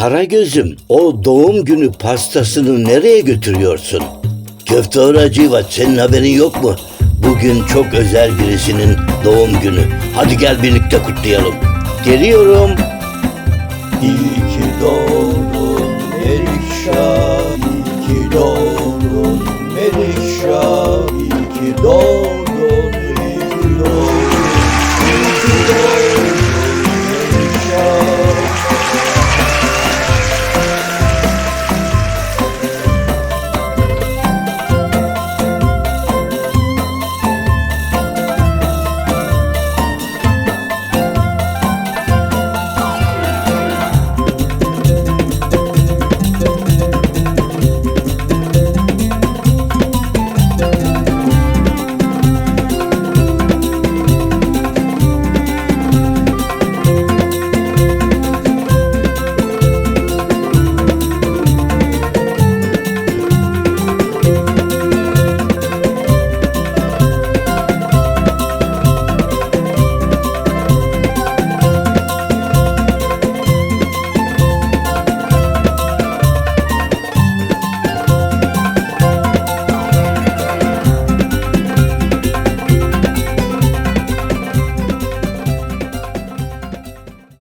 Karagöz'üm o doğum günü pastasını nereye götürüyorsun? Köfte Hacıvat senin haberin yok mu? Bugün çok özel birisinin doğum günü. Hadi gel birlikte kutlayalım. Geliyorum. İyi ki doğdun Melişah, iyi ki doğdun Melişah, iyi ki doğdun